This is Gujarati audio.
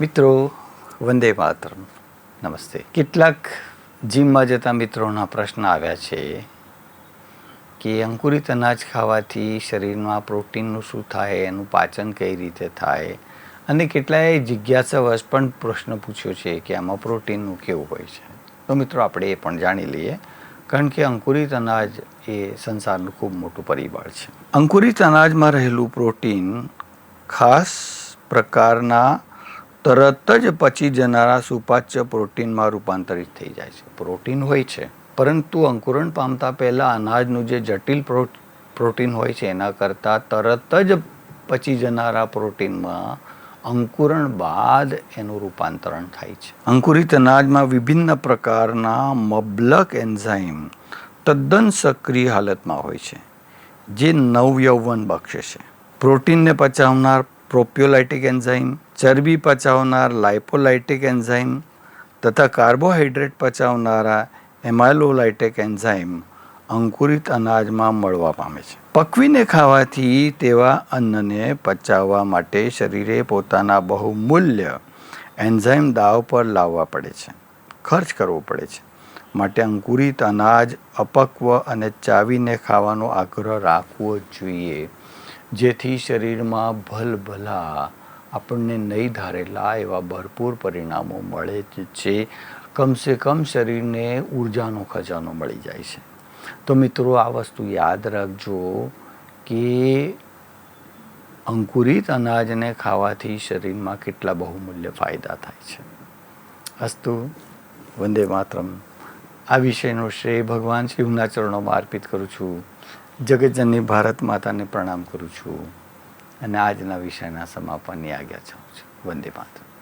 મિત્રો વંદે માતરમ. નમસ્તે. કેટલાક જીમમાં જતા મિત્રોના પ્રશ્ન આવ્યા છે કે અંકુરિત અનાજ ખાવાથી શરીરમાં પ્રોટીનનું શું થાય એનું પાચન કઈ રીતે થાય? અને કેટલાય જિજ્ઞાસાવશ પણ પ્રશ્ન પૂછ્યો છે કે આમાં પ્રોટીનનું કેવું હોય છે? તો મિત્રો આપણે એ પણ જાણી લઈએ. કારણ કે અંકુરિત અનાજ એ સંસારનું ખૂબ મોટું પરિબળ છે. અંકુરિત અનાજમાં રહેલું પ્રોટીન ખાસ પ્રકારના તરત જ પચી જનારા સુપાચ્ય પ્રોટીનમાં રૂપાંતરિત થઈ જાય છે. પ્રોટીન હોય છે, પરંતુ અંકુરણ પામતા પહેલાં અનાજનું જે જટિલ પ્રો- પ્રોટીન હોય છે, એના કરતાં તરત જ પચી જનારા પ્રોટીનમાં અંકુરણ બાદ એનું રૂપાંતરણ થાય છે. અંકુરિત અનાજમાં વિભિન્ન પ્રકારના મબલક એન્ઝાઇમ તદ્દન સક્રિય હાલતમાં હોય છે, જે નવયૌવન બક્ષે છે. પ્રોટીનને પચાવનાર પ્રોપ્યોલાઇટિક એન્ઝાઇમ ચરબી પચાવનાર લાઇપોલાઇટિક એન્ઝાઇમ તથા કાર્બોહાઈડ્રેટ પચાવનારા એમાઇલોલાઇટિક એન્ઝાઇમ અંકુરિત અનાજમાં મળવા પામે છે. પકવીને ખાવાથી તેવા અન્નને પચાવવા માટે શરીરે પોતાના બહુમૂલ્ય એન્ઝાઇમ દાવ પર લાવવા પડે છે. ખર્ચ કરવો પડે છે. માટે અંકુરિત અનાજ અપક્વ અને ચાવીને ખાવાનો આગ્રહ રાખવો જોઈએ. જેથી શરીરમાં ભલભલા આપણને નહીં ધારેલા એવા ભરપૂર પરિણામો મળે છે. કમસે કમ શરીરને ઉર્જાનો ખજાનો મળી જાય છે. તો મિત્રો, આ વસ્તુ યાદ રાખજો કે અંકુરિત અનાજને ખાવાથી શરીરમાં કેટલા બહુમૂલ્ય ફાયદા થાય છે. અસ્તુ, વંદે માતરમ. આ વિષયનો શ્રેય ભગવાન શિવના ચરણોમાં અર્પિત કરું છું. જગતજનની ભારત માતાને પ્રણામ કરું છું. અને આજના વિષયના સમાપનની આજ્ઞા ચાહું છું. વંદે માતરમ.